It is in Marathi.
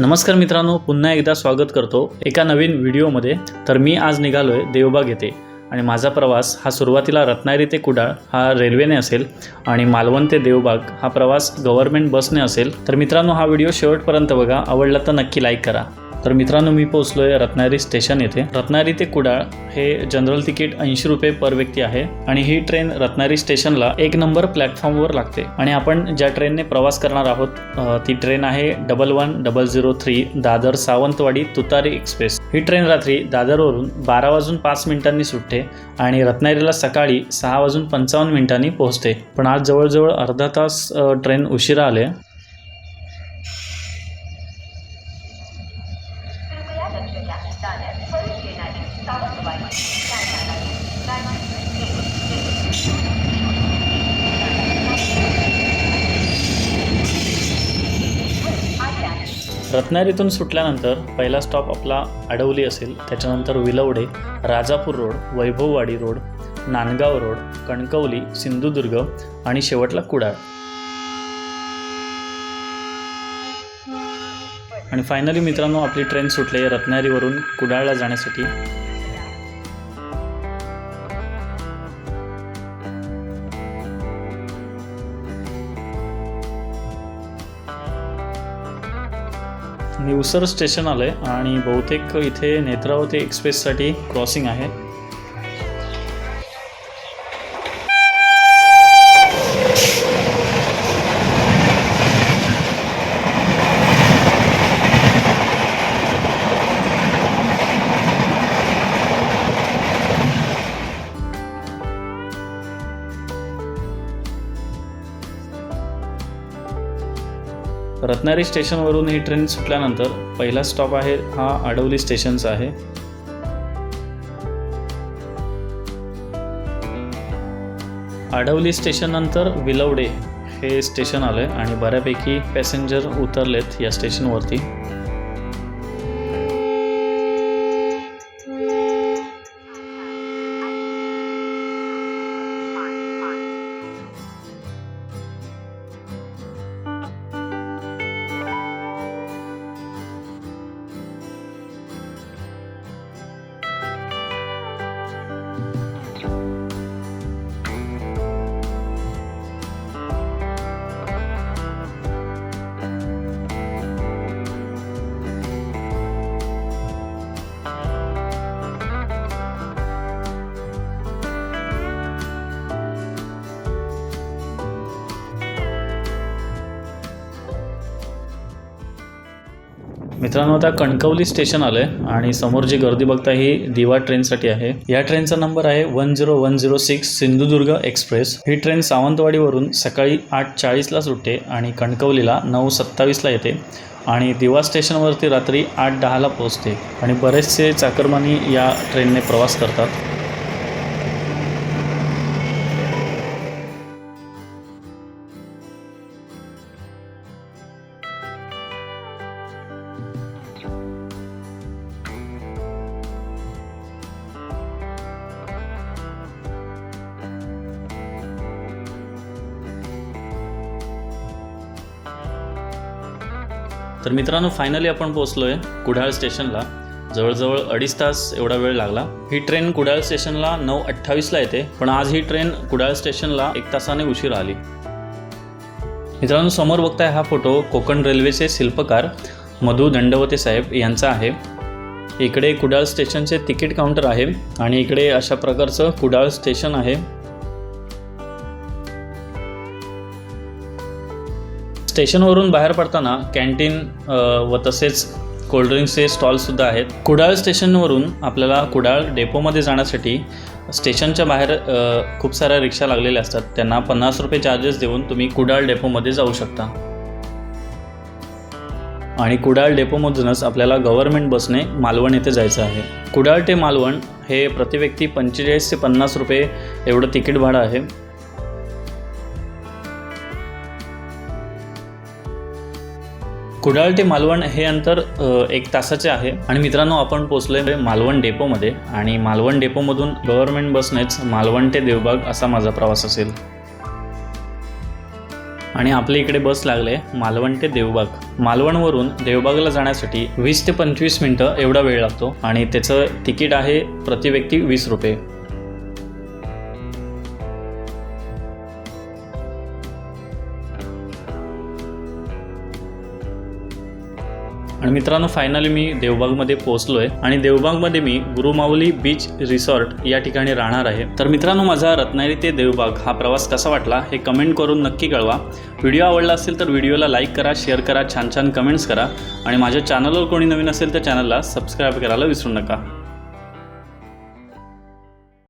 नमस्कार मित्रांनो पुन्हा एकदा स्वागत करतो एका नवीन व्हिडिओमध्ये. तर मी आज निघालो आहे देवबाग येथे आणि माझा प्रवास हा सुरुवातीला रत्नागिरी ते कुडाळ हा रेल्वेने असेल आणि मालवण ते देवबाग हा प्रवास गव्हर्नमेंट बसने असेल. तर मित्रांनो हा व्हिडिओ शेवटपर्यंत बघा. आवडला तर नक्की लाईक करा. तर मित्रांनो मी पोहोचलो आहे रत्नागिरी स्टेशन येथे. रत्नागिरी ते कुडाळ हे जनरल तिकीट ऐंशी रुपये पर व्यक्ती आहे आणि ही ट्रेन रत्नागिरी स्टेशनला एक नंबर प्लॅटफॉर्मवर लागते. आणि आपण ज्या ट्रेनने प्रवास करणार आहोत ती ट्रेन आहे double one double zero three Dadar Sawantwadi Tutari express. ही ट्रेन रात्री दादरवरून बारा वाजून पाच मिनिटांनी सुटते आणि रत्नागिरीला सकाळी सहा वाजून पंचावन्न मिनिटांनी पोहोचते. पण आज जवळजवळ अर्धा तास ट्रेन उशिरा आले. रत्नागिरीतून सुटल्यानंतर पहिला स्टॉप आपला अडवली असेल. त्याच्यानंतर Vilavade Rajapur road Vaibhavwadi road Nandgaon road Kankavli Sindhudurg आणि शेवटला कुडाळ. आणि फायनली मित्रांनो आपली ट्रेन सुटली आहे रत्नागिरीवरून कुडाळला जाण्यासाठी. निवसर स्टेशन आलं आहे आणि बहुतेक इथे नेत्रावती एक्सप्रेससाठी क्रॉसिंग आहे. रत्नागिरी स्टेशनवरून ही ट्रेन सुटल्यानंतर पहिला स्टॉप आहे हा आडवली स्टेशनचा आहे. आडवली स्टेशननंतर विलवडे हे स्टेशन आलं आहे आणि बऱ्यापैकी पॅसेंजर उतरलेत या स्टेशनवरती. मित्रांनो आता कणकवली स्टेशन आलं आहे आणि समोर जी गर्दी बघता ही दिवा ट्रेनसाठी आहे. या ट्रेनचा नंबर आहे one zero one zero six Sindhudurg express. ही ट्रेन सावंतवाडीवरून सकाळी आठ चाळीसला सुटते आणि कणकवलीला नऊ सत्तावीसला येते आणि दिवा स्टेशनवरती रात्री आठ दहाला पोहोचते आणि बरेचसे चाकरमानी या ट्रेनने प्रवास करतात. तर मित्रांनो फायनली आपण पोहोचलोय आहे कुडाळ स्टेशनला. जवळजवळ अडीच तास एवढा वेळ लागला. ही ट्रेन कुडाळ स्टेशनला नऊ अठ्ठावीसला येते पण आज ही ट्रेन कुडाळ स्टेशनला एक तासाने उशीर आली. मित्रांनो समोर बघताय हा फोटो कोकण रेल्वेचे शिल्पकार मधू दंडवते साहेब यांचा आहे. इकडे कुडाळ स्टेशनचे तिकीट काउंटर आहे आणि इकडे अशा प्रकारचं कुडाळ स्टेशन आहे. स्टेशनवरून बाहेर पडताना कॅन्टीन व तसेच कोल्ड्रिंक्सचे स्टॉलसुद्धा आहेत. कुडाळ स्टेशनवरून आपल्याला कुडाळ डेपोमध्ये जाण्यासाठी स्टेशनच्या बाहेर खूप साऱ्या रिक्षा लागलेल्या असतात. त्यांना पन्नास रुपये चार्जेस देऊन तुम्ही कुडाळ डेपोमध्ये जाऊ शकता. आणि कुडाळ डेपोमधूनच आपल्याला गव्हर्नमेंट बसने मालवण येथे जायचं आहे. कुडाळ ते मालवण हे प्रतिव्यक्ती पंचेचाळीस ते पन्नास रुपये एवढं तिकीट भाडं आहे. कुडाळ ते मालवण हे अंतर एक तासाचे आहे. आणि मित्रांनो आपण पोचलोय मालवण डेपोमध्ये. आणि मालवण डेपोमधून गव्हर्नमेंट बसनेच मालवण ते देवबाग असा माझा प्रवास असेल. आणि आपल्या इकडे बस लागले मालवण ते देवबाग. मालवणवरून देवबागला जाण्यासाठी वीस ते पंचवीस मिनटं एवढा वेळ लागतो आणि त्याचं तिकीट आहे प्रति व्यक्ती वीस रुपये. आणि मित्रांनो फायनली मी देवबागमध्ये पोहोचलो आहे आणि देवबागमध्ये मी गुरुमाऊली बीच रिसॉर्ट या ठिकाणी राहणार आहे. तर मित्रांनो माझा रत्नागिरी ते देवबाग हा प्रवास कसा वाटला हे कमेंट करून नक्की कळवा. व्हिडिओ आवडला असेल तर व्हिडिओला लाईक करा शेअर करा छान छान कमेंट्स करा. आणि माझ्या चॅनलवर कोणी नवीन असेल तर चॅनलला सबस्क्राईब करायला विसरू नका.